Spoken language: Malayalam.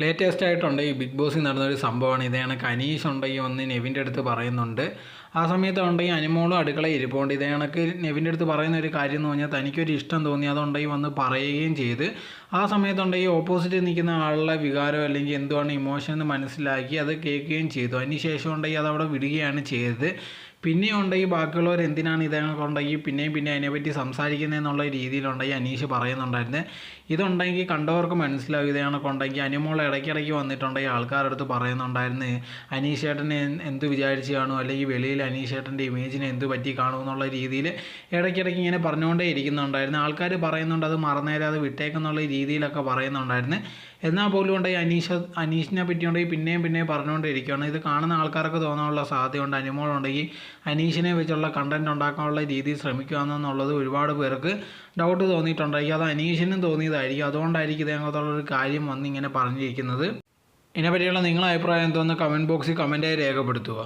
ലേറ്റസ്റ്റ് ആയിട്ടുണ്ട്. ഈ ബിഗ് ബോസിൽ നടന്നൊരു സംഭവമാണ്. ഇതേ കണക്ക് അനീഷ് ഉണ്ടെങ്കിൽ വന്ന് നെവിന്റെ അടുത്ത് പറയുന്നുണ്ട്. ആ സമയത്ത് ഉണ്ടെങ്കിൽ അനുമോളും അടുക്കളയിൽ ഇരിപ്പുണ്ട്. ഇതേ കണക്ക് നെവിന്റെ അടുത്ത് പറയുന്ന ഒരു കാര്യം എന്ന് പറഞ്ഞാൽ തനിക്കൊരു ഇഷ്ടം തോന്നി. അതുണ്ടെങ്കിൽ വന്ന് പറയുകയും ചെയ്ത് ആ സമയത്തുണ്ടെങ്കിൽ ഓപ്പോസിറ്റ് നിൽക്കുന്ന ആളുടെ വികാരം അല്ലെങ്കിൽ എന്തുവാണ് ഇമോഷൻ എന്ന് മനസ്സിലാക്കി അത് കേൾക്കുകയും ചെയ്തു. അതിനുശേഷം ഉണ്ടെങ്കിൽ അത് അവിടെ വിടുകയാണ് ചെയ്തത്. പിന്നെയും ഉണ്ടെങ്കിൽ ബാക്കിയുള്ളവർ എന്തിനാണ് ഇതൊക്കെ ഉണ്ടെങ്കിൽ പിന്നെയും പിന്നെ അതിനെപ്പറ്റി സംസാരിക്കുന്നതെന്നുള്ള രീതിയിലുണ്ടെങ്കിൽ അനീഷ് പറയുന്നുണ്ടായിരുന്നത് ഇതുണ്ടെങ്കിൽ കണ്ടവർക്ക് മനസ്സിലാവും ഇതേണൊക്കെ ഉണ്ടെങ്കിൽ അനിമോൾ ഇടയ്ക്കിടയ്ക്ക് വന്നിട്ടുണ്ടെങ്കിൽ ആൾക്കാരുടെ അടുത്ത് പറയുന്നുണ്ടായിരുന്നു അനീഷ് ചേട്ടനെ എന്ത് വിചാരിച്ച് കാണും? അല്ലെങ്കിൽ വെളിയിൽ അനീഷ് ചേട്ടന്റെ ഇമേജിനെ എന്ത് പറ്റി കാണും? എന്നുള്ള രീതിയിൽ ഇടയ്ക്കിടയ്ക്ക് ഇങ്ങനെ പറഞ്ഞുകൊണ്ടേ ഇരിക്കുന്നുണ്ടായിരുന്നു. ആൾക്കാർ പറയുന്നുണ്ട് അത് മറന്നേരം അത് വിട്ടേക്കെന്നുള്ള രീതിയിലൊക്കെ പറയുന്നുണ്ടായിരുന്നു. എന്നാൽ പോലും ഉണ്ടെങ്കിൽ അനീഷ് അനീഷിനെ പറ്റി ഉണ്ടെങ്കിൽ പിന്നെയും പിന്നെയും പറഞ്ഞുകൊണ്ടിരിക്കുകയാണ് ഇത് കാണുന്ന ആൾക്കാർക്ക് തോന്നാനുള്ള സാധ്യതയുണ്ട്. അനിമോൾ ഉണ്ടെങ്കിൽ അനീഷിനെ വെച്ചുള്ള കണ്ടന്റ് ഉണ്ടാക്കാനുള്ള രീതി ശ്രമിക്കുകയെന്നുള്ളത് ഒരുപാട് പേർക്ക് ഡൗട്ട് തോന്നിയിട്ടുണ്ടായിരിക്കും അത് അനീഷിനും തോന്നിയതായിരിക്കും. അതുകൊണ്ടായിരിക്കും ഒരു കാര്യം വന്ന് ഇങ്ങനെ പറഞ്ഞിരിക്കുന്നത്. ഇതിനെപ്പറ്റിയുള്ള നിങ്ങളുടെ അഭിപ്രായം എന്തോന്ന് കമന്റ് ബോക്സിൽ കമന്റായി രേഖപ്പെടുത്തുക.